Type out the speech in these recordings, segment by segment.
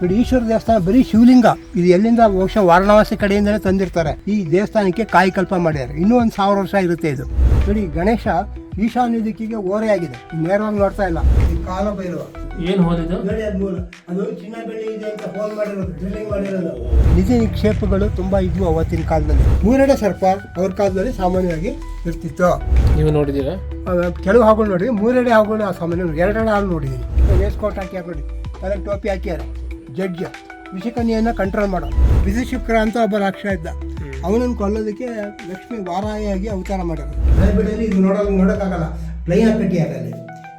ನೋಡಿ ಈಶ್ವರ ದೇವಸ್ಥಾನ ಬರೀ ಶಿವಲಿಂಗ. ಇದು ಎಲ್ಲಿಂದ ಬಹುಶಃ ವಾರಣಾಸಿ ಕಡೆಯಿಂದಲೇ ತಂದಿರ್ತಾರೆ. ಈ ದೇವಸ್ಥಾನಕ್ಕೆ ಕಾಯಿಕಲ್ಪ ಮಾಡಿದ್ದಾರೆ ಇನ್ನೂ ಒಂದು ಸಾವಿರ ವರ್ಷ ಇರುತ್ತೆ ಇದು. ನೋಡಿ ಗಣೇಶ ಈಶಾನ್ಯ ದಿಕ್ಕಿಗೆ ಓರೆಯಾಗಿದೆ. ಆಗಿದೆ ನೇರವಾಗಿ ನೋಡ್ತಾ ಇಲ್ಲ. ಈ ಕಾಲ ಬೈರುವ. ಏನು ಹೋದಿದ್ದು ಅದು ಚಿನ್ನ ಬೆಳ್ಳಿ ಇದೆ ಅಂತ ಫೋನ್ ಮಾಡಿರೋದು. ಡ್ರಿಲ್ಲಿಂಗ್ ಮಾಡಿರೋದು ನಿಧಿ ನಿಕ್ಷೇಪಗಳು ತುಂಬಾ ಇದ್ವು ಅವತ್ತಿನ ಕಾಲದಲ್ಲಿ. ಮೂರೆಡೆ ಸರ್ಪ ಅವ್ರ ಕಾಲದಲ್ಲಿ ಸಾಮಾನ್ಯವಾಗಿ ಇರ್ತಿತ್ತು. ನೀವು ನೋಡಿದ್ದೀರಾ? ಕೆಲವು ಹಾಗಳು ನೋಡಿ ಮೂರೆಡೆ ಹಾಗಳು ಆ ಸಾಮಾನ್ಯ ಎರಡನೇ ಹಾಗೂ ನೋಡಿದ್ದೀನಿ ವೇಸ್ಕೋಟ್ ಹಾಕಿ ನೋಡಿ. ಅದಕ್ಕೆ ಟೋಪಿ ಹಾಕ್ಯಾರ. ಜಡ್ಜ್ ವಿಷಕನ್ಯೆಯನ್ನು ಕಂಟ್ರೋಲ್ ಮಾಡೋ. ವಿಧಿಶುಕ್ರ ಅಂತ ಒಬ್ಬ ರಾಕ್ಷ ಇದ್ದ. ಅವನನ್ನು ಕೊಲ್ಲೋದಕ್ಕೆ ಲಕ್ಷ್ಮಿ ವಾರಾಯಿಯಾಗಿ ಅವತಾರ ಮಾಡೋದು ಲೈಬ್ರರಿಯಲ್ಲಿ ಇದು ನೋಡೋದು ನೋಡೋಕ್ಕಾಗಲ್ಲ. ಪ್ಲೈನ್ ಕಟ್ಟಿದ್ದಾರೆ ಅಲ್ಲಿ.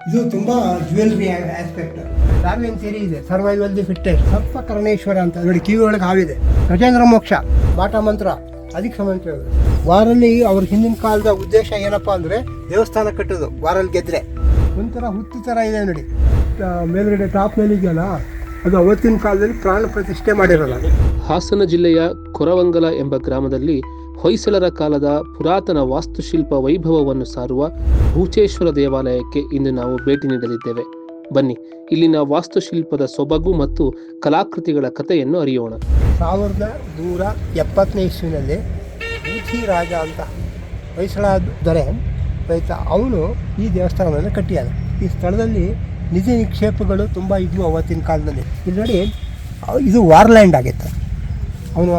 ಇದು ತುಂಬ ಜ್ಯುವೆಲ್ರಿ ಆಸ್ಪೆಕ್ಟ್ ಡಾರ್ವಿನ್ ಸೇರಿ ಇದೆ. ಸರ್ವೈವಲ್ ದಿ ಫಿಟ್ಟೆಸ್ಟ್ ಸಪ್ಪ ಕರ್ಣೇಶ್ವರ ಅಂತ. ನೋಡಿ ಕಿವಿ ಒಳಗೆ ಹಾವಿದೆ. ಗಜೇಂದ್ರ ಮೋಕ್ಷ. ಬಾಟ ಮಂತ್ರ. ಅದಕ್ಕೆ ಸಂಬಂಧಿಸಿರೋದು ವಾರಲ್ಲಿ ಅವ್ರ ಹಿಂದಿನ ಕಾಲದ ಉದ್ದೇಶ ಏನಪ್ಪ ಅಂದರೆ ದೇವಸ್ಥಾನ ಕಟ್ಟೋದು. ವಾರಲ್ಲಿ ಗೆದ್ರೆ. ಒಂಥರ ಹುತ್ತು ಥರ ಇದೆ ನೋಡಿ. ಮೇಲುಗಡೆ ಟಾಪ್ ಮೇಲೆ ಇದೆಯಲ್ಲ? ಅದು ಅವತ್ತಿನ ಕಾಲದಲ್ಲಿ ಪ್ರಾಣ ಪ್ರತಿಷ್ಠೆ ಮಾಡಿರಲ್ಲ. ಹಾಸನ ಜಿಲ್ಲೆಯ ಕೊರವಂಗಲ ಎಂಬ ಗ್ರಾಮದಲ್ಲಿ ಹೊಯ್ಸಳರ ಕಾಲದ ಪುರಾತನ ವಾಸ್ತುಶಿಲ್ಪ ವೈಭವವನ್ನು ಸಾರುವ ಭೂಚೇಶ್ವರ ದೇವಾಲಯಕ್ಕೆ ಇಂದು ನಾವು ಭೇಟಿ ನೀಡಲಿದ್ದೇವೆ. ಬನ್ನಿ ಇಲ್ಲಿನ ವಾಸ್ತುಶಿಲ್ಪದ ಸೊಬಗು ಮತ್ತು ಕಲಾಕೃತಿಗಳ ಕಥೆಯನ್ನು ಅರಿಯೋಣ. ಸಾವಿರದ ನೂರ ಎಪ್ಪತ್ತನೇ ಇಸ್ವಿನಲ್ಲಿ ಬೂಥಿ ರಾಜ ಅಂತ ಹೊಯ್ಸಳ ದೊರೆ ಆಯ್ತಾ ಅವನು ಈ ದೇವಸ್ಥಾನವನ್ನು ಕಟ್ಟಿಯಾದ. ಈ ಸ್ಥಳದಲ್ಲಿ ನಿಜ ನಿಕ್ಷೇಪಗಳು ತುಂಬ ಇದ್ವು ಅವತ್ತಿನ ಕಾಲದಲ್ಲಿ. ಇಲ್ಲಿ ನೋಡಿ ಇದು ವಾರ್ಲ್ಯಾಂಡ್ ಆಗಿತ್ತು. ಅವನು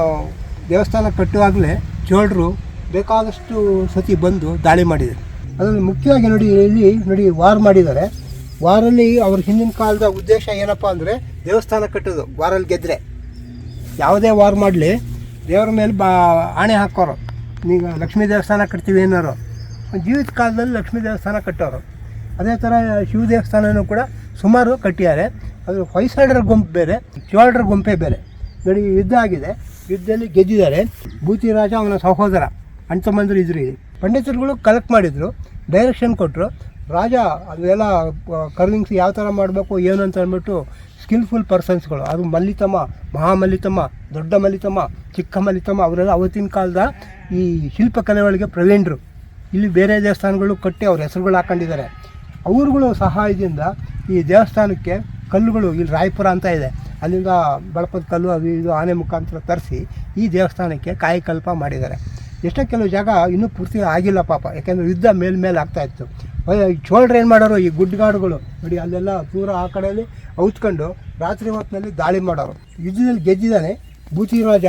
ದೇವಸ್ಥಾನ ಕಟ್ಟುವಾಗಲೇ ಚೋಳರು ಬೇಕಾದಷ್ಟು ಸತಿ ಬಂದು ದಾಳಿ ಮಾಡಿದರು. ಅದರಲ್ಲಿ ಮುಖ್ಯವಾಗಿ ನೋಡಿ ಇಲ್ಲಿ ನೋಡಿ ವಾರ್ ಮಾಡಿದ್ದಾರೆ. ವಾರಲ್ಲಿ ಅವ್ರ ಹಿಂದಿನ ಕಾಲದ ಉದ್ದೇಶ ಏನಪ್ಪ ಅಂದರೆ ದೇವಸ್ಥಾನ ಕಟ್ಟೋದು, ವಾರಲ್ಲಿ ಗೆದ್ದರೆ ಯಾವುದೇ ವಾರ್ ಮಾಡಲಿ, ದೇವರ ಮೇಲೆ ಬಾ ಆಣೆ ಹಾಕೋರು. ಈಗ ಲಕ್ಷ್ಮೀ ದೇವಸ್ಥಾನ ಕಟ್ತೀವಿ ಏನಾರು ಜೀವಿತ ಕಾಲದಲ್ಲಿ ಲಕ್ಷ್ಮೀ ದೇವಸ್ಥಾನ ಕಟ್ಟೋರು. ಅದೇ ಥರ ಶಿವ ದೇವಸ್ಥಾನವೂ ಕೂಡ ಸುಮಾರು ಕಟ್ಟಿದ್ದಾರೆ. ಅದು ಹೊಯ್ಸಳರ ಗುಂಪು ಬೇರೆ ಚೋಳರ ಗುಂಪೇ ಬೇರೆ. ನೋಡಿ ಯುದ್ಧ ಆಗಿದೆ. ಯುದ್ಧದಲ್ಲಿ ಗೆದ್ದಿದ್ದಾರೆ. ಭೂತಿ ರಾಜ ಅವನ ಸಹೋದರ ಅಣ್ತಮ್ಮಂದ್ರು ಇದ್ರು ಇಲ್ಲಿ. ಪಂಡಿತರುಗಳು ಕಲೆಕ್ಟ್ ಮಾಡಿದರು ಡೈರೆಕ್ಷನ್ ಕೊಟ್ಟರು ರಾಜ ಅದೆಲ್ಲ ಕರ್ವಿಂಗ್ಸ್ ಯಾವ ಥರ ಮಾಡಬೇಕು, ಏನು ಅಂತ ಅಂದ್ಬಿಟ್ಟು ಸ್ಕಿಲ್ಫುಲ್ ಪರ್ಸನ್ಸ್ಗಳು ಅದು ಮಲ್ಲಿತಮ್ಮ, ಮಹಾಮಲ್ಲಿತಮ್ಮ, ದೊಡ್ಡ ಮಲ್ಲಿತಮ್ಮ, ಚಿಕ್ಕ ಮಲ್ಲಿತಮ್ಮ, ಅವರೆಲ್ಲ ಅವತ್ತಿನ ಕಾಲದ ಈ ಶಿಲ್ಪಕಲೆ ಒಳಗೆ ಪ್ರವೀಣರು. ಇಲ್ಲಿ ಬೇರೆ ದೇವಸ್ಥಾನಗಳು ಕಟ್ಟಿ ಅವ್ರ ಹೆಸರುಗಳು ಹಾಕೊಂಡಿದ್ದಾರೆ. ಅವ್ರುಗಳು ಸಹಾಯದಿಂದ ಈ ದೇವಸ್ಥಾನಕ್ಕೆ ಕಲ್ಲುಗಳು, ಇಲ್ಲಿ ರಾಯಪುರ ಅಂತ ಇದೆ. ಅಲ್ಲಿಂದ ಬಳಪದ ಕಲ್ಲು ಅದು ಇದು ಆನೆ ಮುಖಾಂತರ ತರಿಸಿ ಈ ದೇವಸ್ಥಾನಕ್ಕೆ ಕಾಯಕಲ್ಪ ಮಾಡಿದ್ದಾರೆ. ಎಷ್ಟೋ ಕೆಲವು ಜಾಗ ಇನ್ನೂ ಪೂರ್ತಿ ಆಗಿಲ್ಲ ಪಾಪ. ಯಾಕೆಂದರೆ ಯುದ್ಧ ಮೇಲ್ಮೇಲೆ ಆಗ್ತಾ ಇತ್ತು. ಚೋಳರು ಏನು ಮಾಡೋರು? ಈ ಗುಡ್ಡಗಾಡುಗಳು. ನೋಡಿ, ಅಲ್ಲೆಲ್ಲ ದೂರ ಆ ಕಡೆಯಲ್ಲಿ ಔತ್ಕೊಂಡು ರಾತ್ರಿ ಹೊತ್ತಿನಲ್ಲಿ ದಾಳಿ ಮಾಡೋರು. ಯುದ್ಧದಲ್ಲಿ ಗೆದ್ದಿದ್ದಾನೆ ಭೂತಿ ರಾಜ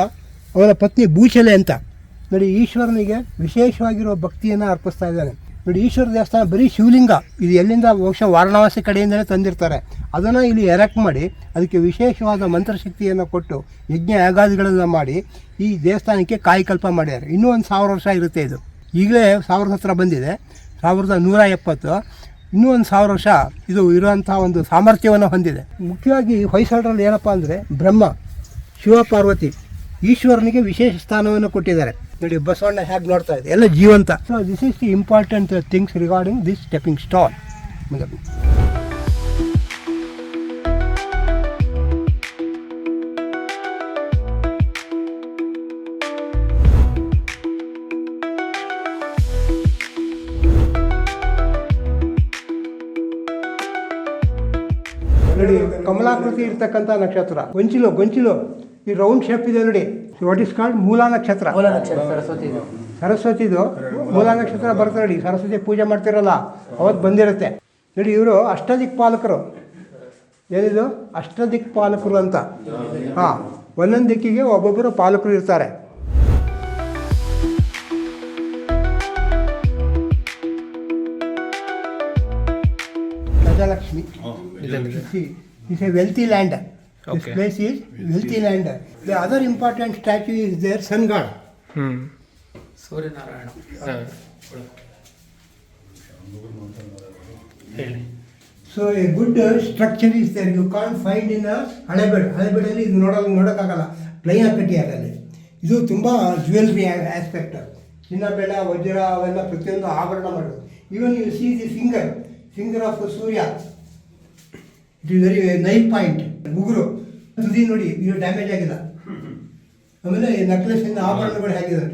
ಅವನ ಪತ್ನಿ ಭೂಚಲೆ ಅಂತ. ನೋಡಿ, ಈಶ್ವರನಿಗೆ ವಿಶೇಷವಾಗಿರುವ ಭಕ್ತಿಯನ್ನು ಅರ್ಪಿಸ್ತಾ ಇದ್ದಾನೆ. ನೋಡಿ ಈಶ್ವರ ದೇವಸ್ಥಾನ ಬರೀ ಶಿವಲಿಂಗ. ಇದು ಎಲ್ಲಿಂದ ಬಹುಶಃ ವಾರಣಾವಾಸಿ ಕಡೆಯಿಂದಲೇ ತಂದಿರ್ತಾರೆ. ಅದನ್ನು ಇಲ್ಲಿ ಎರೆಕ್ಟ್ ಮಾಡಿ ಅದಕ್ಕೆ ವಿಶೇಷವಾದ ಮಂತ್ರಶಕ್ತಿಯನ್ನು ಕೊಟ್ಟು ಯಜ್ಞ ಯಾಗಾದಿಗಳನ್ನು ಮಾಡಿ ಈ ದೇವಸ್ಥಾನಕ್ಕೆ ಕಾಯಿಕಲ್ಪ ಮಾಡಿದ್ದಾರೆ ಇನ್ನೂ ಒಂದು ಸಾವಿರ ವರ್ಷ ಇರುತ್ತೆ ಇದು. ಈಗಲೇ ಸಾವಿರದ ಹತ್ರ ಬಂದಿದೆ. ಸಾವಿರದ ನೂರ ಎಪ್ಪತ್ತು. ಇನ್ನೂ ಒಂದು ಸಾವಿರ ವರ್ಷ ಇದು ಇರುವಂಥ ಒಂದು ಸಾಮರ್ಥ್ಯವನ್ನು ಹೊಂದಿದೆ. ಮುಖ್ಯವಾಗಿ ಹೊಯ್ಸಳರಲ್ಲಿ ಏನಪ್ಪ ಅಂದರೆ ಬ್ರಹ್ಮ ಶಿವ ಪಾರ್ವತಿ ಈಶ್ವರನಿಗೆ ವಿಶೇಷ ಸ್ಥಾನವನ್ನು ಕೊಟ್ಟಿದ್ದಾರೆ. ನೋಡಿ ಬಸವಣ್ಣ ಹೇಗೆ ನೋಡ್ತಾ ಇದೆ. ಎಲ್ಲ ಜೀವಂತ. So this is the important things regarding this stepping stall ನೋಡಿ, ಕಮಲಾಕೃತಿ ಇರ್ತಕ್ಕಂಥ ನಕ್ಷತ್ರ. ಗೊಂಚಿಲು ಗೊಂಚಿಲು. ಈ ರೌಂಡ್ ಶೇಪ್ ಇದೆ ನೋಡಿ. ವಾಟ್ ಇಸ್ ಕಾಲ್ಡ್ ಮೂಲ ನಕ್ಷತ್ರ ಸರಸ್ವತಿದು ಮೂಲ ನಕ್ಷತ್ರ ಬರ್ತಾರೆ ನೋಡಿ ಸರಸ್ವತಿ ಪೂಜೆ ಮಾಡ್ತಿರಲ್ಲ ಅವತ್ತು ಬಂದಿರುತ್ತೆ. ನೋಡಿ ಇವರು ಅಷ್ಟದಿಕ್ ಪಾಲಕರು ಏನಿದು? ಅಷ್ಟದಿಕ್ ಪಾಲಕರು ಅಂತ. ಹಾಂ ಒಂದೊಂದು ದಿಕ್ಕಿಗೆ ಒಬ್ಬೊಬ್ಬರು ಪಾಲಕರು ಇರ್ತಾರೆ. Gajalakshmi. Is a wealthy land this Okay. Place is wealthy The the other important is is Sun sun god hmm Suryanarayana ಹೇಳಿ. So a good structure is there you can find in Halebidu ಹಳೆಬೇಡಲ್ಲಿ ಇದು ನೋಡೋದು ನೋಡೋಕ್ಕಾಗಲ್ಲ. Plain ಕಟ್ಟಿಯಾಗಲ್ಲಿ ಇದು ತುಂಬ jewellery aspect ಚಿನ್ನ ಬೆಳ ವಜ್ರ ಅವೆಲ್ಲ ಪ್ರತಿಯೊಂದು ಆಭರಣ ಮಾಡೋದು. Even you see the finger finger of Surya it is very fine point ಉಗುರು ತುದಿ ನೋಡಿ ಇದು ಡ್ಯಾಮೇಜ್ ಆಗಿಲ್ಲ. ಆಮೇಲೆ ನೆಕ್ಲೆಸ್ಸಿಂದ ಆಭರಣಗಳು ಹೇಗಿದೆ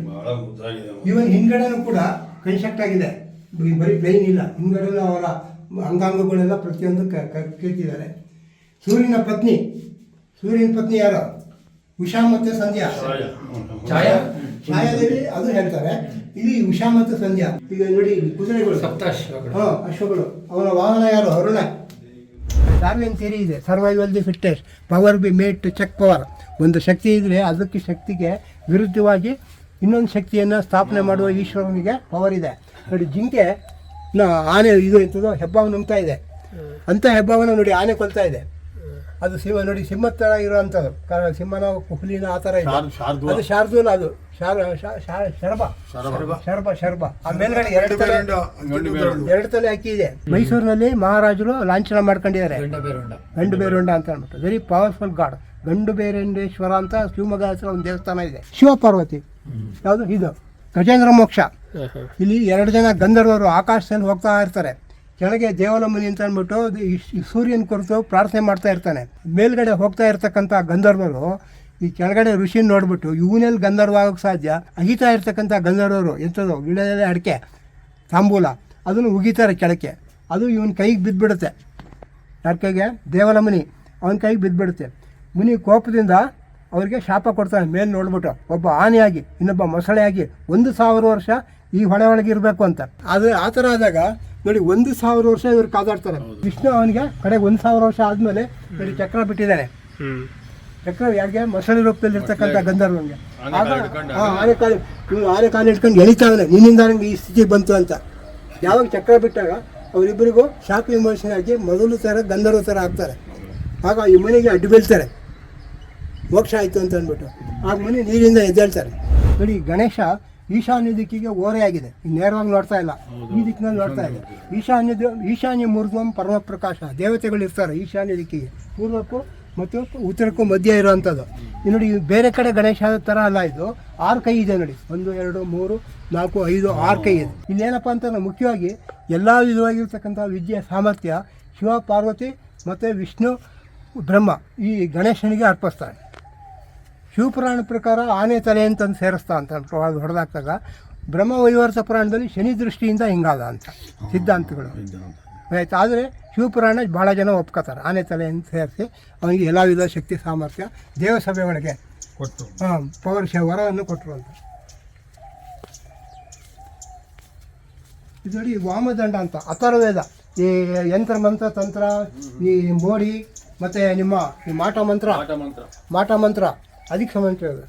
ಇವನ್ ಹಿಂದ್ಗಡೆನೂ ಕೂಡ ಕನ್ಸ್ಟ್ರಕ್ಟ್ ಆಗಿದೆ. ಬರೀ ಪ್ಲೇನ್ ಇಲ್ಲ. ಹಿಂದ್ಗಡೆ ಅವರ ಅಂಗಾಂಗಗಳೆಲ್ಲ ಪ್ರತಿಯೊಂದು ಕೇಳ್ತಿದ್ದಾರೆ ಸೂರ್ಯನ ಪತ್ನಿ. ಸೂರ್ಯನ ಪತ್ನಿ ಯಾರು? ಉಷಾ ಮತ್ತು ಸಂಧ್ಯಾ. ಛಾಯಾ. ಛಾಯಾದೇವಿ ಅದು ಹೇಳ್ತಾರೆ. ಇಲ್ಲಿ ಉಷಾ ಮತ್ತು ಸಂಧ್ಯಾ. ಈಗ ನೋಡಿ ಕುದುರೆಗಳು. ಹಾ ಅಶ್ವಗಳು. ಅವನ ವಾಹನ ಯಾರು? ಅರುಣ. ಡಾರ್ವಿನ್ ಥಿಯರಿ ಇದೆ survival the fittest power be made to check power ಒಂದು ಶಕ್ತಿ ಇದ್ದರೆ ಅದಕ್ಕೆ ಶಕ್ತಿಗೆ ವಿರುದ್ಧವಾಗಿ ಇನ್ನೊಂದು ಶಕ್ತಿಯನ್ನು ಸ್ಥಾಪನೆ ಮಾಡುವ ಈಶ್ವರನಿಗೆ ಪವರ್ ಇದೆ. ನೋಡಿ ಜಿಂಕೆ ನಾ ಆನೆ ಇದು ಎಂಥದ್ದು ಹೆಬ್ಬಾವು ನುಂಗ್ತಾ ಇದೆ. ಅಂಥ ಹೆಬ್ಬಾವನ್ನು ನೋಡಿ ಆನೆ ಕೊಲ್ತಾ ಇದೆ. ಅದು ಸಿಂಹ ನೋಡಿ ಸಿಂಹ ಥರ ಇರುವಂಥದ್ದು. ಕಾರಣ ಸಿಂಹನ ಕುಹ್ಲಿನ ಆ ಥರ ಇದೆ. ಅದು ಶಾರ್ದೂಲ ಅದು. ಶಾರ ಶರ್ಬ ಶರ್ಬ ಶರಭ ಶರಭ ಶರಭ ಆ ಮೇಲ್ಗಡೆ ಎರಡು ತಲೆ ಎರಡು ತಲೆ ಅಕ್ಕಿ ಇದೆ. ಮೈಸೂರಿನಲ್ಲಿ ಮಹಾರಾಜರು ಲಾಂಛನ ಮಾಡ್ಕೊಂಡಿದ್ದಾರೆ. ಗಂಡ ಬೇರುಂಡ. ಗಂಡು ಬೇರುಂಡ ಅಂತ ಅಂದ್ಬಿಟ್ಟು ವೆರಿ ಪವರ್ಫುಲ್ ಗಾಡ್ ಗಂಡು ಬೇರೆಂಡೇಶ್ವರ ಅಂತ ಶಿವಮೊಗ್ಗ ಹತ್ರ ಒಂದು ದೇವಸ್ಥಾನ ಇದೆ. ಶಿವ ಪಾರ್ವತಿ. ಯಾವುದು? ಇದು. ಗಜೇಂದ್ರ ಮೋಕ್ಷ. ಇಲ್ಲಿ ಎರಡು ಜನ ಗಂಧರ್ವರು ಆಕಾಶದಲ್ಲಿ ಹೋಗ್ತಾ ಇರ್ತಾರೆ. ಕೆಳಗೆ ದೇವಲಮುನಿ ಅಂತ ಅಂದ್ಬಿಟ್ಟು ಸೂರ್ಯನ ಕುರಿತು ಪ್ರಾರ್ಥನೆ ಮಾಡ್ತಾ ಇರ್ತಾನೆ. ಮೇಲ್ಗಡೆ ಹೋಗ್ತಾ ಇರ್ತಕ್ಕಂಥ ಗಂಧರ್ವರು, ಈ ಕೆಳಗಡೆ ಋಷಿನ ನೋಡ್ಬಿಟ್ಟು ಇವನಲ್ಲಿ ಗಂಧರ್ವ ಆಗೋಕ್ಕೆ ಸಾಧ್ಯ? ಅಗಿತಾ ಇರ್ತಕ್ಕಂಥ ಗಂಧರ್ವರು ಎಂಥದ್ದು? ಗಿಡದಲ್ಲಿ ಅಡಿಕೆ, ತಾಂಬೂಲ, ಅದನ್ನು ಉಗಿತಾರೆ ಕೆಳಕ್ಕೆ. ಅದು ಇವನ ಕೈಗೆ ಬಿದ್ದುಬಿಡುತ್ತೆ ಯಾರ ಕೈಗೆ? ದೇವಲಮುನಿ ಅವನ ಕೈಗೆ ಬಿದ್ದುಬಿಡುತ್ತೆ ಮುನಿ ಕೋಪದಿಂದ ಅವರಿಗೆ ಶಾಪ ಕೊಡ್ತಾನೆ. ಮೇಲೆ ನೋಡ್ಬಿಟ್ಟು ಒಬ್ಬ ಆನೆಯಾಗಿ, ಇನ್ನೊಬ್ಬ ಮೊಸಳೆಯಾಗಿ ಒಂದು ಸಾವಿರ ವರ್ಷ ಈ ಹೊಳೆ ಒಳಗೆ ಇರಬೇಕು ಅಂತ. ಆದರೆ ಆ ಥರ ಆದಾಗ ನೋಡಿ ಒಂದು ಸಾವಿರ ವರ್ಷ ಇವರು ಕಾದಾಡ್ತಾರೆ. ವಿಷ್ಣು ಅವನಿಗೆ ಕಡೆಗೆ ಒಂದು ಸಾವಿರ ವರ್ಷ ಆದಮೇಲೆ ನೋಡಿ ಚಕ್ರ ಬಿಟ್ಟಿದ್ದಾನೆ ಚಕ್ರ ಯಾರಿಗೆ ಮೊಸಳೆ ರೂಪದಲ್ಲಿ ಇರ್ತಕ್ಕಂಥ ಗಂಧರ್ವನಿಗೆ ಆನೆ ಕಾಲು ಆನೆ ಕಾಲು ಇಟ್ಕೊಂಡು ಎಳಿತಾವನೆ ನಿನ್ನಿಂದ ನನಗೆ ಈ ಸ್ಥಿತಿ ಬಂತು ಅಂತ. ಯಾವಾಗ ಚಕ್ರ ಬಿಟ್ಟಾಗ ಅವರಿಬ್ಬರಿಗೂ ಶಾಪ್ ವಿಮೋಚನೆ ಆಗಿ ಮೊದಲು ಥರ ಗಂಧರ್ವ ಥರ ಆಗ್ತಾರೆ. ಆಗ ಈ ಮನೆಗೆ ಅಡ್ಡು ಬೀಳ್ತಾರೆ. ಮೋಕ್ಷ ಆಯಿತು ಅಂತ ಅಂದ್ಬಿಟ್ಟು. ಆ ಮನೆ ನೀರಿಂದ ಎದ್ದೇಳ್ತಾರೆ. ನೋಡಿ ಗಣೇಶ ಈಶಾನ್ಯ ದಿಕ್ಕಿಗೆ ಓರೆಯಾಗಿದೆ. ನೇರವಾಗಿ ನೋಡ್ತಾ ಇಲ್ಲ. ಈ ದಿಕ್ಕಿನಲ್ಲಿ ನೋಡ್ತಾ ಇದೆ. ಈಶಾನ್ಯ ಈಶಾನ್ಯ ಮೂರ್ಧ್ವಂ ಪರಮಪ್ರಕಾಶ ದೇವತೆಗಳು ಇರ್ತಾರೆ ಈಶಾನ್ಯ ದಿಕ್ಕಿಗೆ. ಪೂರ್ವಕ್ಕೂ ಮತ್ತು ಉತ್ತರಕ್ಕೂ ಮಧ್ಯ ಇರುವಂಥದ್ದು. ನೋಡಿ ಬೇರೆ ಕಡೆ ಗಣೇಶ ಥರ ಅಲ್ಲ ಇದು. ಆರು ಕೈ ಇದೆ ನೋಡಿ. ಒಂದು ಎರಡು ಮೂರು ನಾಲ್ಕು ಐದು ಆರು ಕೈ ಇದೆ. ಇಲ್ಲೇನಪ್ಪ ಅಂತಂದ್ರೆ ಮುಖ್ಯವಾಗಿ ಎಲ್ಲ ವಿಧವಾಗಿರ್ತಕ್ಕಂಥ ವಿದ್ಯೆ ಸಾಮರ್ಥ್ಯ ಶಿವ ಪಾರ್ವತಿ ಮತ್ತು ವಿಷ್ಣು ಬ್ರಹ್ಮ ಈ ಗಣೇಶನಿಗೆ ಅರ್ಪಿಸ್ತಾರೆ. ಶಿವಪುರಾಣ ಪ್ರಕಾರ ಆನೆ ತಲೆ ಅಂತಂದು ಸೇರಿಸ್ತಾ ಅಂತ ಅದು ಹೊಡೆದಾಕ್ದಾಗ ಬ್ರಹ್ಮ ವೈವರ್ತ ಪುರಾಣದಲ್ಲಿ ಶನಿ ದೃಷ್ಟಿಯಿಂದ ಹಿಂಗಾದ ಅಂತ ಸಿದ್ಧಾಂತಗಳು. ಆಯ್ತು ಆದರೆ ಶಿವಪುರಾಣ ಭಾಳ ಜನ ಒಪ್ಕೋತಾರೆ. ಆನೆ ತಲೆಯನ್ನು ಸೇರಿಸಿ ಅವನಿಗೆ ಎಲ್ಲ ವಿಧ ಶಕ್ತಿ ಸಾಮರ್ಥ್ಯ ದೇವಸಭೆ ಒಳಗೆ ಕೊಟ್ಟು. ಹಾಂ ಪವರ್ ವರವನ್ನು ಕೊಟ್ಟರು ಅಂತ. ಇದರಲ್ಲಿ ವಾಮದಂಡ ಅಂತ ಅಥರ್ವೇದ. ಈ ಯಂತ್ರ ಮಂತ್ರ ತಂತ್ರ ಈ ಮೋಡಿ ಮತ್ತು ನಿಮ್ಮ ಈ ಮಾಟ ಮಂತ್ರ. ಮಾಟ ಮಂತ್ರ. ಅದಕ್ಕೆ ಸಂಬಂಧಿಸಿರೋದು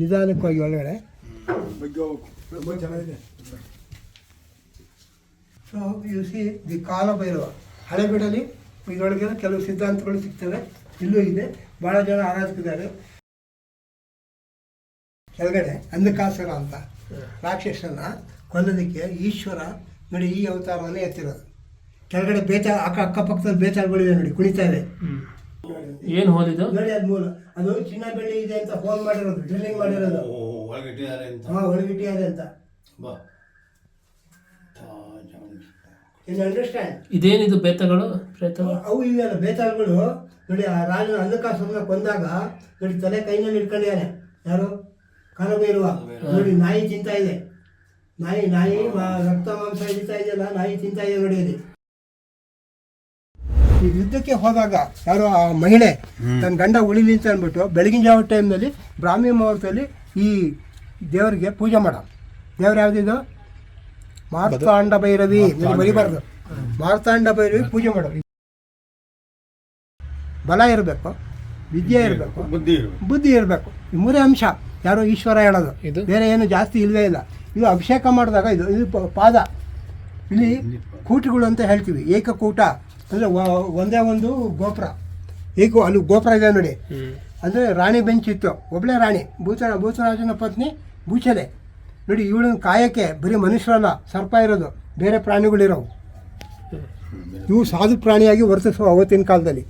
ನಿಧಾನಕ್ಕಾಗಿ ಒಳಗಡೆ. ತುಂಬ ಚೆನ್ನಾಗಿದೆ ಸೊ ಯು ಸಿ ದಿ ಕಾಲ ಬೈರವ ಹಳೆಬೀಡಲ್ಲಿ ಇದರೊಳಗೆ ಕೆಲವು ಸಿದ್ಧಾಂತಗಳು ಸಿಗ್ತವೆ. ಇಲ್ಲೂ ಇದೆ. ಭಾಳ ಜನ ಆರಾಧಿಸಿದ್ದಾರೆ. ಕೆಳಗಡೆ ಅಂಧಕಾಸುರ ಅಂತ ರಾಕ್ಷಸನ ಕೊಲ್ಲೋದಕ್ಕೆ ಈಶ್ವರ ನೋಡಿ ಈ ಅವತಾರವನ್ನೇ ಎತ್ತಿರೋದು. ಕೆಳಗಡೆ ಬೇತಾಳ ಅಕ್ಕ ಅಕ್ಕಪಕ್ಕದಲ್ಲಿ ಬೇತಾಳಗಳಿವೆ ನೋಡಿ ಕುಣಿತಾ ಇದೆ. ಏನು ಹೋಲಿದು ನೋಡಿ ಅದು ಮೂಲ. ಅದು ಚಿನ್ನ ಬೆಳ್ಳಿ ಇದೆ ಅಂತ ಫೋನ್ ಮಾಡಿರೋದು ಡ್ರಿಲ್ಲಿಂಗ್ ಮಾಡಿರೋದು. ಓ ಒಳಗಿಟ್ಟಿದ್ದಾರೆ ಅಂತ. ಹಾಂ ಒಳಗಿಟ್ಟಿದ್ದಾರೆ ಅಂತ. ಬಾ. ಇನ್ ಅಂಡರ್ಸ್ಟ್ಯಾಂಡ್ ಇದೇನಿದು ಬೇತಗಳು ಪ್ರೇತಗಳು? ಅವು ಇವೆಲ್ಲ ಬೇತಗಳು. ನೋಡಿ ಆ ರಾಜನ ಅನ್ನಕಾಸನ್ನ ಕೊಂದಾಗ ನೋಡಿ ತಲೆ ಕೈನಲ್ಲಿ ಇಟ್ಕೊಂಡಿದ್ದಾರೆ ಯಾರು? ಕಾಲಭೈರವ ನೋಡಿ ನಾಯಿ ತಿಂತಾ ಇದೆ. ನಾಯಿ ನಾಯಿ ಮಾ- ರಕ್ತ ಮಾಂಸ ಹಿಡಿತಾ ಇದೆಯಲ್ಲ ನಾಯಿ ತಿಂತಾ ಇದೆ ನೋಡಿ ಅಲ್ಲಿ ಈ ಯುದ್ಧಕ್ಕೆ ಹೋದಾಗ ಯಾರೋ ಆ ಮಹಿಳೆ ತನ್ನ ಗಂಡ ಉಳಿಲಿ ಅಂತ ಅಂದ್ಬಿಟ್ಟು ಬೆಳಗಿನ ಜಾವ ಟೈಮ್ನಲ್ಲಿ ಬ್ರಾಹ್ಮಿ ಮುಹೂರ್ತದಲ್ಲಿ ಈ ದೇವರಿಗೆ ಪೂಜೆ ಮಾಡ ದೇವ್ರು ಯಾವುದಿದು ಮಾರ್ತಾಂಡ ಭೈರವಿ. ನೀವು ಬರಿಬಾರ್ದು ಮಾರ್ತಾಂಡ ಭೈರವಿ ಪೂಜೆ ಮಾಡೋದು. ಬಲ ಇರಬೇಕು ವಿದ್ಯೆ ಇರಬೇಕು ಬುದ್ಧಿ ಇರ್ಬೇಕು. ಬುದ್ಧಿ ಇರಬೇಕು. ಈ ಮೂರೇ ಅಂಶ ಯಾರೋ ಈಶ್ವರ ಹೇಳೋದು. ಇದು? ಬೇರೆ ಏನು ಜಾಸ್ತಿ ಇಲ್ಲವೇ ಇಲ್ಲ. ಇದು ಅಭಿಷೇಕ ಮಾಡಿದಾಗ ಇದು ಇದು ಪ- ಪಾದ. ಇಲ್ಲಿ ಕೂಟಗಳು ಅಂತ ಹೇಳ್ತೀವಿ. ಏಕಕೂಟ. ಅಂದರೆ ಒಂದೇ ಒಂದು ಗೋಪುರ. ಈಗ ಅಲ್ಲಿ ಗೋಪುರ ಇದೆ ನೋಡಿ. ಅಂದರೆ ರಾಣಿ ಬೆಂಚ್ ಇತ್ತು. ಒಬ್ಬಳೇ ರಾಣಿ. ಭೂತ ಭೂತರಾಜನ ಪತ್ನಿ ಭೂಚಲೆ. ನೋಡಿ ಇವಳನ್ನ ಕಾಯಕ್ಕೆ ಬರೀ ಮನುಷ್ಯರಲ್ಲ ಸರ್ಪ ಇರೋದು. ಬೇರೆ ಪ್ರಾಣಿಗಳಿರೋವು. ಇವು ಸಾಧು ಪ್ರಾಣಿಯಾಗಿ ವರ್ತಿಸುವ ಅವತ್ತಿನ ಕಾಲದಲ್ಲಿ.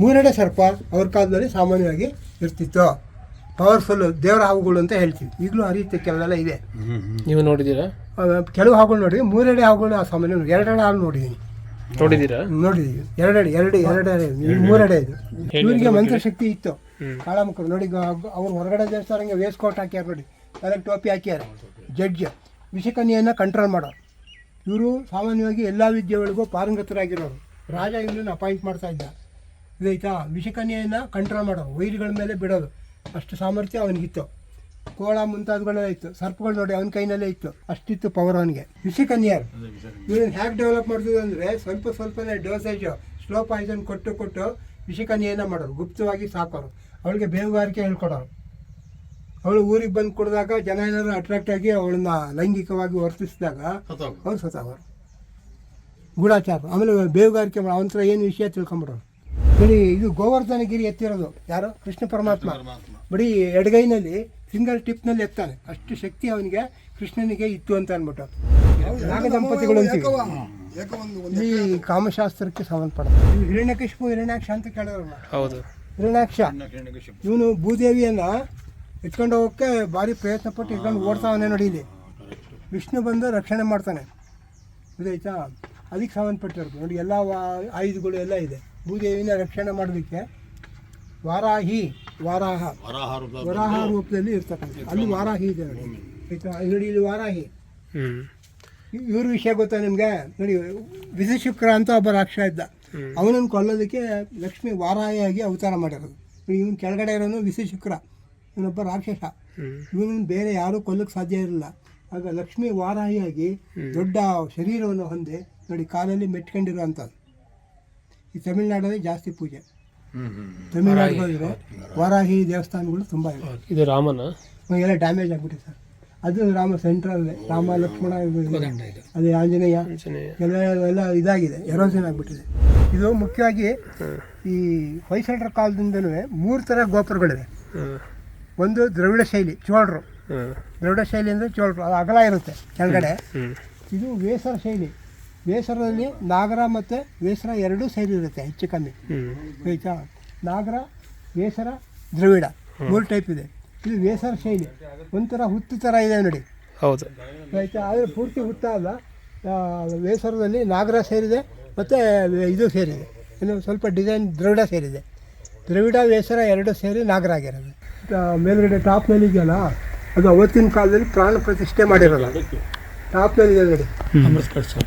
ಮೂರನೇ ಸರ್ಪ ಅವ್ರ ಕಾಲದಲ್ಲಿ ಸಾಮಾನ್ಯವಾಗಿ ಇರ್ತಿತ್ತು. ಪವರ್ಫುಲ್ ದೇವರ ಹಾವುಗಳು ಅಂತ ಹೇಳ್ತೀವಿ. ಈಗಲೂ ಹರಿಯುತ್ತೆ ಕೆಲವೆಲ್ಲ ಇದೆ. ನೀವು ನೋಡಿದ್ದೀರಾ? ಕೆಲವು ಹಾವುಗಳು ನೋಡಿ ಮೂರೆಡೆ ಹಾವುಗಳು ಆ ಸಾಮಾನ್ಯ ಎರಡೆರಡು ಹಾವು ನೋಡಿದ್ದೀನಿ. ನೋಡಿದ್ದೀರಾ? ನೋಡಿದೀವಿ. ಎರಡೆಡೆ ಎರಡು ಎರಡೆಡೆ ಇದು ಮೂರೆಡೆ ಇದು ಇವರಿಗೆ ಮಂತ್ರಶಕ್ತಿ ಇತ್ತು. ಕಾಳಮುಖರು ನೋಡಿ ಅವ್ರು ಹೊರಗಡೆ ದೇವಸ್ಥಾನಕ್ಕೆ ವೇಸ್ಟ್ ಕೋಟ್ ಹಾಕ್ಯಾರ ನೋಡಿ. ಅದಕ್ಕೆ ಟೋಪಿ ಹಾಕ್ಯಾರ. ಜಡ್ಜ್ ವಿಷಕನ್ಯೆಯನ್ನು ಕಂಟ್ರೋಲ್ ಮಾಡೋರು. ಇವರು ಸಾಮಾನ್ಯವಾಗಿ ಎಲ್ಲ ವಿದ್ಯೆಗಳಿಗೂ ಪಾರಂಗತರಾಗಿರೋರು. ರಾಜ ಇವನನ್ನು ಅಪಾಯಿಂಟ್ ಮಾಡ್ತಾ ಇದ್ದ. ಇದಾಯ್ತಾ ವಿಷಕನ್ಯೆಯನ್ನು ಕಂಟ್ರೋಲ್ ಮಾಡೋರು. ವೈರಿಗಳ ಮೇಲೆ ಬಿಡೋದು. ಅಷ್ಟು ಸಾಮರ್ಥ್ಯ ಅವನಿಗಿತ್ತು. ಕೋಳ ಮುಂತಾದಗಳೆಲ್ಲ ಇತ್ತು. ಸರ್ಪಗಳು ನೋಡಿ ಅವನ ಕೈನಲ್ಲೇ ಇತ್ತು. ಅಷ್ಟಿತ್ತು ಪವರ್ ಅವನಿಗೆ. ವಿಷಕನ್ಯರ್ ಇವನು ಹ್ಯಾಕ್ ಡೆವಲಪ್ ಮಾಡಿದ್ರು ಅಂದರೆ ಸ್ವಲ್ಪ ಸ್ವಲ್ಪನೇ ಡೋಸೇಜು ಸ್ಲೋ ಪಾಯ್ಸನ್ ಕೊಟ್ಟು ಕೊಟ್ಟು ವಿಷಕನ್ಯನ ಮಾಡೋರು. ಗುಪ್ತವಾಗಿ ಸಾಕೋರು. ಅವಳಿಗೆ ಬೇವುಗಾರಿಕೆ ಹೇಳ್ಕೊಡೋರು. ಅವಳು ಊರಿಗೆ ಬಂದು ಕುಡಿದಾಗ ಜನ ಏನಾದ್ರು ಅಟ್ರಾಕ್ಟ್ ಆಗಿ ಅವಳನ್ನ ಲೈಂಗಿಕವಾಗಿ ವರ್ತಿಸಿದಾಗ ಅವ್ರು ಸತ್ತವರು ಗೂಢಾಚಾರ. ಆಮೇಲೆ ಬೇವುಗಾರಿಕೆ ಮಾಡೋ ಅವನ ಹತ್ರ ಏನು ವಿಷಯ ತಿಳ್ಕೊಂಬಿಡೋರು ಬರೀ ಇದು ಗೋವರ್ಧನಗಿರಿ ಎತ್ತಿರೋದು. ಯಾರು? ಕೃಷ್ಣ ಪರಮಾತ್ಮ. ಬರೀ ಎಡಗೈನಲ್ಲಿ ಸಿಂಗಲ್ ಟಿಪ್ನಲ್ಲಿ ಎತ್ತಾನೆ. ಅಷ್ಟು ಶಕ್ತಿ ಅವನಿಗೆ ಕೃಷ್ಣನಿಗೆ ಇತ್ತು ಅಂತ ಅಂದ್ಬಿಟ್ಟು ನಾಗ ದಂಪತಿಗಳು ಅಂತೀವಿ. ಈ ಕಾಮಶಾಸ್ತ್ರಕ್ಕೆ ಸಂಬಂಧಪಡುತ್ತೆ ಈ ಹಿರಣ್ಯಕಶಿಪು ಹಿರಣ್ಯಾಕ್ಷ ಅಂತ ಕೇಳೋರಲ್ಲ. ಹೌದು. ಹಿರಣ್ಯಾಕ್ಷ ಇವನು ಭೂದೇವಿಯನ್ನ ಎತ್ಕೊಂಡು ಹೋಗೋಕ್ಕೆ ಭಾರಿ ಪ್ರಯತ್ನ ಪಟ್ಟು ಇಟ್ಕೊಂಡು ಓಡ್ತಾವನೆ ನೋಡಿ ಇಲ್ಲಿ. ವಿಷ್ಣು ಬಂದು ರಕ್ಷಣೆ ಮಾಡ್ತಾನೆ. ಗೊತ್ತಾಯ್ತಾ ಅದಕ್ಕೆ ಸಂಬಂಧಪಟ್ಟಿರೋದು. ನೋಡಿ ಎಲ್ಲ ವಾ- ಆಯುಧಗಳು ಎಲ್ಲ ಇದೆ. ಭೂದೇವಿನ ರಕ್ಷಣೆ ಮಾಡೋದಕ್ಕೆ ವಾರಾಹಿ ವಾರಾಹ. ವರಾಹ ರೂಪದಲ್ಲಿ ಇರ್ತಕ್ಕಂಥ ಅಲ್ಲಿ ವಾರಾಹಿ ಇದೆ ನೋಡಿ. ಆಯ್ತಾ? ಇಲ್ಲಿ ನೋಡಿ ಇಲ್ಲಿ ವಾರಾಹಿ. ಇವ್ರ ವಿಷಯ ಗೊತ್ತಾ ನಿಮಗೆ? ನೋಡಿ ವಿಧಶುಕ್ರ ಅಂತ ಒಬ್ಬ ರಾಕ್ಷ ಇದ್ದ. ಅವನನ್ನು ಕೊಲ್ಲೋದಕ್ಕೆ ಲಕ್ಷ್ಮಿ ವಾರಾಹಿಯಾಗಿ ಅವತಾರ ಮಾಡಿರೋದು. ಇವನು ಕೆಳಗಡೆ ಇರೋನು ವಿಧಶುಕ್ರ. ಇವನೊಬ್ಬ ರಾಕ್ಷಸ. ಇವನನ್ನು ಬೇರೆ ಯಾರೂ ಕೊಲ್ಲಕ್ಕೆ ಸಾಧ್ಯ ಇರಲಿಲ್ಲ ಆಗ ಲಕ್ಷ್ಮಿ ವಾರಾಹಿಯಾಗಿ ದೊಡ್ಡ ಶರೀರವನ್ನು ಹೊಂದಿ ನೋಡಿ ಕಾಲಲ್ಲಿ ಮೆಟ್ಕೊಂಡಿರುವಂಥದ್ದು. ಈ ತಮಿಳ್ನಾಡಲ್ಲಿ ಜಾಸ್ತಿ ಪೂಜೆ. ತಮಿಳ್ನಾಡಿಗೆ ಹೋದರೆ ವಾರಾಹಿ ದೇವಸ್ಥಾನಗಳು ತುಂಬ ಇದೆ. ಇದು ರಾಮನ? ಎಲ್ಲ ಡ್ಯಾಮೇಜ್ ಆಗ್ಬಿಟ್ಟಿದೆ ಸರ್. ಅದು ರಾಮ ಸೆಂಟ್ರಲ್ ರಾಮ ಲಕ್ಷ್ಮಣ ಅದೇ ಆಂಜನೇಯ. ಎಲ್ಲ ಎಲ್ಲ ಇದಾಗಿದೆ ಎರೋಸಿನ್ ಆಗಿಬಿಟ್ಟಿದೆ. ಇದು ಮುಖ್ಯವಾಗಿ ಈ ಹೊಯ್ಸಳರ ಕಾಲದಿಂದಲೂ ಮೂರು ಥರ ಗೋಪುರಗಳಿವೆ. ಒಂದು ದ್ರವಿಡ ಶೈಲಿ ಚೋಳರು. ದ್ರವಿಡ ಶೈಲಿ ಅಂದರೆ ಚೋಳರು ಅದು ಅಗಲ ಇರುತ್ತೆ ಕೆಳಗಡೆ. ಇದು ವೇಸರ ಶೈಲಿ. ವೇಸರದಲ್ಲಿ ನಾಗರ ಮತ್ತು ವೇಸರ ಎರಡೂ ಸೈಡ್ ಇರುತ್ತೆ ಹೆಚ್ಚು ಕಮ್ಮಿ. ಹ್ಮ್. ಆಯ್ತಾ? ನಾಗರ ವೇಸರ ದ್ರವಿಡ ಮೂರು ಟೈಪ್ ಇದೆ. ಇದು ವೇಸರ ಶೈಲಿ. ಒಂಥರ ಹುತ್ತು ಥರ ಇದೆ ನೋಡಿ. ಹೌದು. ಆಯಿತಾ? ಆದರೆ ಪೂರ್ತಿ ಹುತ್ತ ಅಲ್ಲ. ಆ, ವೇಸರದಲ್ಲಿ ನಾಗರ ಸೇರಿದೆ ಮತ್ತು ಇದು ಸೇರಿದೆ. ಇನ್ನು ಸ್ವಲ್ಪ ಡಿಸೈನ್ ದ್ರವಿಡ ಸೇರಿದೆ. ದ್ರವಿಡ ವೇಸರ ಎರಡು ಸೇರಿ ನಾಗರ ಆಗಿರೋದು. ಮೇಲ್ಗಡೆ ಟಾಪ್ ಟಾಪ್ನಲ್ಲಿ ಇದೆಯಲ್ಲ ಅದು ಅವತ್ತಿನ ಕಾಲದಲ್ಲಿ ಪ್ರಾಣ ಪ್ರತಿಷ್ಠೆ ಮಾಡಿರೋಲ್ಲ. ಟಾಪ್ನಲ್ಲಿ ಇದೆ ನೋಡಿ. ಅಮೃತ ಸರ್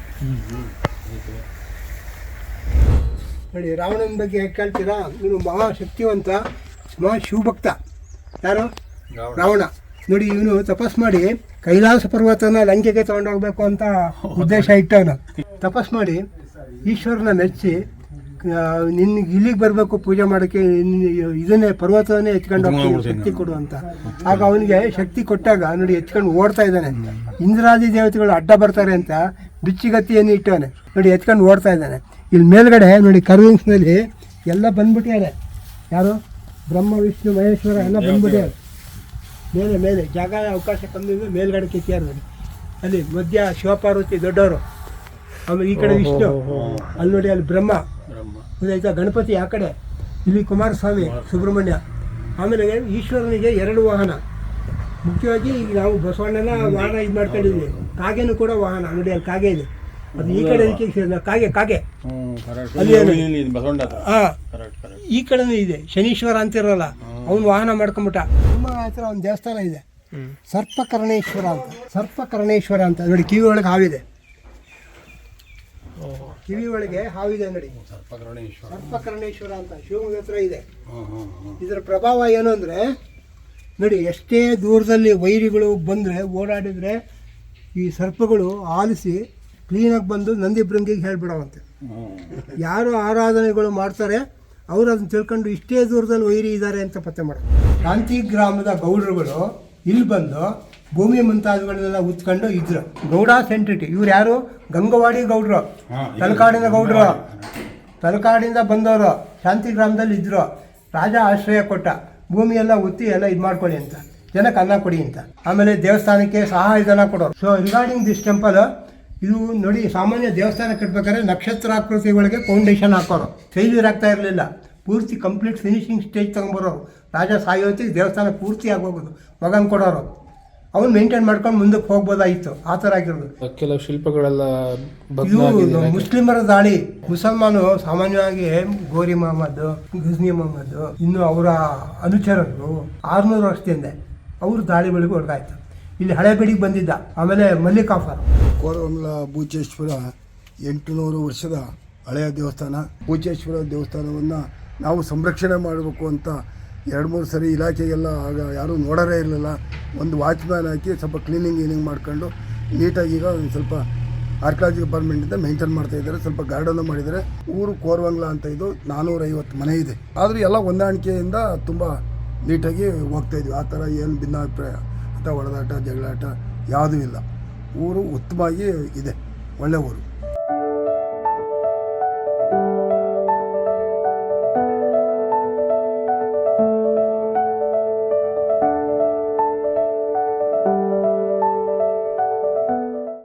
ನೋಡಿ ರಾವಣನ ಬಗ್ಗೆ ಹೇಗೆ ಕೇಳ್ತೀರಾ? ಇವನು ಮಹಾಶಕ್ತಿವಂತ ಮಹಾ ಶಿವಭಕ್ತ ಯಾರು ರಾವಣ. ನೋಡಿ ಇವನು ತಪಸ್ ಮಾಡಿ ಕೈಲಾಸ ಪರ್ವತನ ಲಂಕೆಗೆ ತಗೊಂಡೋಗ್ಬೇಕು ಅಂತ ಉದ್ದೇಶ ಇಟ್ಟವನು. ತಪಸ್ ಮಾಡಿ ಈಶ್ವರನ ಮೆಚ್ಚಿ ಆ, ನಿನ್ಗೆ ಇಲ್ಲಿಗೆ ಬರಬೇಕು ಪೂಜೆ ಮಾಡೋಕ್ಕೆ ನಿನ್ನ ಇದನ್ನೇ ಪರ್ವತವನ್ನೇ ಎತ್ಕೊಂಡು ಹೋಗ್ತೀನಿ ಶಕ್ತಿ ಕೊಡು ಅಂತ. ಆಗ ಅವನಿಗೆ ಶಕ್ತಿ ಕೊಟ್ಟಾಗ ನೋಡಿ ಎತ್ಕೊಂಡು ಓಡ್ತಾ ಇದ್ದಾನೆ. ಇಂದ್ರಾದಿ ದೇವತೆಗಳು ಅಡ್ಡ ಬರ್ತಾರೆ ಅಂತ ಬಿಚ್ಚಿಗತ್ತಿಯನ್ನು ಇಟ್ಟವನೆ. ನೋಡಿ ಎತ್ಕೊಂಡು ಓಡ್ತಾ ಇದ್ದಾನೆ. ಇಲ್ಲಿ ಮೇಲ್ಗಡೆ ನೋಡಿ ಕರ್ವಿಂಗ್ಸ್ನಲ್ಲಿ ಎಲ್ಲ ಬಂದ್ಬಿಟ್ಟಿದ್ದಾರೆ. ಯಾರು? ಬ್ರಹ್ಮ ವಿಷ್ಣು ಮಹೇಶ್ವರ ಎಲ್ಲ ಬಂದ್ಬಿಟ್ಟಿದ್ದಾರೆ. ಮೇಲೆ ಮೇಲೆ ಜಾಗ ಅವಕಾಶ ಕಮ್ಮಿ ಮೇಲ್ಗಡೆ ಕೆತ್ತಿಯಾರ ನೋಡಿ. ಅಲ್ಲಿ ಮಧ್ಯ ಶಿವಪಾರ್ವತಿ ದೊಡ್ಡವರು. ಆಮೇಲೆ ಈ ಕಡೆ ವಿಷ್ಣು. ಅಲ್ಲಿ ನೋಡಿ ಅಲ್ಲಿ ಬ್ರಹ್ಮ. ಗೊತ್ತಾಯ್ತಾ ಗಣಪತಿ ಆ ಕಡೆ ಇಲ್ಲಿ ಕುಮಾರಸ್ವಾಮಿ ಸುಬ್ರಹ್ಮಣ್ಯ. ಆಮೇಲೆ ಈಶ್ವರನಿಗೆ ಎರಡು ವಾಹನ. ಮುಖ್ಯವಾಗಿ ಈಗ ನಾವು ಬಸವಣ್ಣನ ವಾಹನ ಇದು ಮಾಡ್ಕೊಂಡಿದ್ವಿ. ಕಾಗೆನೂ ಕೂಡ ವಾಹನ ನೋಡಿ ಅಲ್ಲಿ ಕಾಗೆ ಇದೆ. ಅದು ಈ ಕಡೆ ಇದಕ್ಕೆ ಕಾಗೆ ಕಾಗೆ. ಅಲ್ಲಿ ಈ ಕಡೆನೂ ಇದೆ. ಶನೀಶ್ವರ ಅಂತಿರಲ್ಲ ಅವನು ವಾಹನ ಮಾಡ್ಕೊಂಬಿಟ್ಟ ನಿಮ್ಮ ಹತ್ರ ಒಂದು ದೇವಸ್ಥಾನ ಇದೆ. ಸರ್ಪಕರ್ಣೇಶ್ವರ ಅಂತ ಸರ್ಪಕರ್ಣೇಶ್ವರ ಅಂತ. ನೋಡಿ ಕಿವಿ ಒಳಗೆ ಹಾವಿದೆ. ಕಿವಿ ಒಳಗೆ ಹಾವಿದೆ ನೋಡಿ ಸರ್ಪಕರ್ಣೇಶ್ವರ ಅಂತ ಶಿವಮೊಗ್ಗ ಹತ್ರ ಇದೆ. ಇದರ ಪ್ರಭಾವ ಏನು ಅಂದರೆ ನೋಡಿ ಎಷ್ಟೇ ದೂರದಲ್ಲಿ ವೈರಿಗಳು ಬಂದರೆ ಓಡಾಡಿದರೆ ಈ ಸರ್ಪಗಳು ಆಲಿಸಿ ಕ್ಲೀನಾಗಿ ಬಂದು ನಂದಿ ಭೃಂಗಿಗೆ ಹೇಳ್ಬಿಡವಂತೆ. ಯಾರು ಆರಾಧನೆಗಳು ಮಾಡ್ತಾರೆ ಅವರು ಅದನ್ನ ತಿಳ್ಕೊಂಡು ಇಷ್ಟೇ ದೂರದಲ್ಲಿ ವೈರಿ ಇದ್ದಾರೆ ಅಂತ ಪತ್ತೆ ಮಾಡೋದು. ಶಾಂತಿ ಗ್ರಾಮದ ಗೌಡರುಗಳು ಇಲ್ಲಿ ಬಂದು ಭೂಮಿ ಮುಂತಾದವುಗಳನ್ನೆಲ್ಲ ಉತ್ಕೊಂಡು ಇದ್ರು. ಗೌಡ ಸೆಂಟ್ರಿಟಿ ಇವ್ರು ಯಾರು? ಗಂಗವಾಡಿ ಗೌಡ್ರು. ತಲಕಾಡಿನ ಗೌಡ್ರು. ತಲಕಾಡಿಂದ ಬಂದವರು. ಶಾಂತಿ ಗ್ರಾಮದಲ್ಲಿ ಇದ್ರು. ರಾಜ ಆಶ್ರಯ ಕೊಟ್ಟ. ಭೂಮಿ ಎಲ್ಲ ಉತ್ತಿ ಎಲ್ಲ ಇದು ಮಾಡ್ಕೊಳ್ಳಿ ಅಂತ. ಜನಕ್ಕೆ ಅನ್ನ ಕೊಡಿ ಅಂತ. ಆಮೇಲೆ ದೇವಸ್ಥಾನಕ್ಕೆ ಸಹಾಯಧನ ಕೊಡೋರು. ಸೊ ರಿಗಾರ್ಡಿಂಗ್ ದಿಸ್ ಟೆಂಪಲ್ ಇದು ನೋಡಿ ಸಾಮಾನ್ಯ ದೇವಸ್ಥಾನ ಕಟ್ಬೇಕಾದ್ರೆ ನಕ್ಷತ್ರಾಕೃತಿ ಒಳಗೆ ಫೌಂಡೇಶನ್ ಹಾಕೋರು. ಫೇಲ್ಯೂರ್ ಆಗ್ತಾ ಇರಲಿಲ್ಲ. ಪೂರ್ತಿ ಕಂಪ್ಲೀಟ್ ಫಿನಿಶಿಂಗ್ ಸ್ಟೇಜ್ ತಗೊಂಬರೋರು ರಾಜ ಸಾಯೋತಿ ದೇವಸ್ಥಾನ ಪೂರ್ತಿ ಆಗೋಗೋದು. ಮಗನ್ ಕೊಡೋರು. ಅವ್ನು ಮೇಂಟೈನ್ ಮಾಡ್ಕೊಂಡು ಮುಂದಕ್ಕೆ ಹೋಗ್ಬೋದಾಗಿತ್ತು ಆ ಥರ ಆಗಿರೋದು. ಕೆಲವು ಶಿಲ್ಪಗಳೆಲ್ಲ ಇದು ಮುಸ್ಲಿಮರ ದಾಳಿ. ಮುಸಲ್ಮಾನು ಸಾಮಾನ್ಯವಾಗಿ ಗೋರಿ ಮೊಹಮ್ಮದ್ ಗುಜ್ನಿ ಮೊಹಮ್ಮದ್ ಇನ್ನು ಅವರ ಅನುಚರರು ಆರ್ನೂರು ವರ್ಷದಿಂದ ಅವರು ದಾಳಿ ಬೆಳಿಗ್ಗೆ ಹೊರಗಾಯ್ತು ಇಲ್ಲಿ ಹಳೆಬೇಡಿಗೆ ಬಂದಿದ್ದ ಆಮೇಲೆ ಮಲ್ಲಿಕಾಫರ್ ಕೋರಮಲ ಬೂಚೇಶ್ವರ ಎಂಟುನೂರು ವರ್ಷದ ಹಳೆಯ ದೇವಸ್ಥಾನ. ಭೂಜೇಶ್ವರ ದೇವಸ್ಥಾನವನ್ನು ನಾವು ಸಂರಕ್ಷಣೆ ಮಾಡಬೇಕು ಅಂತ ಎರಡು ಮೂರು ಸರಿ ಇಲಾಖೆಗೆಲ್ಲ ಆಗ ಯಾರೂ ನೋಡೋರೇ ಇರಲಿಲ್ಲ. ಒಂದು ವಾಚ್ಮ್ಯಾನ್ ಹಾಕಿ ಸ್ವಲ್ಪ ಕ್ಲೀನಿಂಗ್ ಗೀನಿಂಗ್ ಮಾಡ್ಕೊಂಡು ನೀಟಾಗಿ ಈಗ ಒಂದು ಸ್ವಲ್ಪ ಆರ್ಕಾಲಜಿ ಡಿಪಾರ್ಟ್ಮೆಂಟಿಂದ ಮೇಂಟೈನ್ ಮಾಡ್ತಾ ಇದ್ದಾರೆ. ಸ್ವಲ್ಪ ಗಾರ್ಡನ್ನು ಮಾಡಿದ್ದಾರೆ. ಊರು ಕೋರ್ವಂಗ್ಲ ಅಂತ ಇದು ನಾನ್ನೂರೈವತ್ತು ಮನೆ ಇದೆ. ಆದರೂ ಎಲ್ಲ ಹೊಂದಾಣಿಕೆಯಿಂದ ತುಂಬ ನೀಟಾಗಿ ಹೋಗ್ತಾ ಇದ್ವಿ. ಆ ಥರ ಏನು ಭಿನ್ನಾಭಿಪ್ರಾಯ ಅಥವಾ ಹೊಡೆದಾಟ ಜಗಳಾಟ ಯಾವುದೂ ಇಲ್ಲ. ಊರು ಉತ್ತಮವಾಗಿ ಇದೆ. ಒಳ್ಳೆ ಊರು.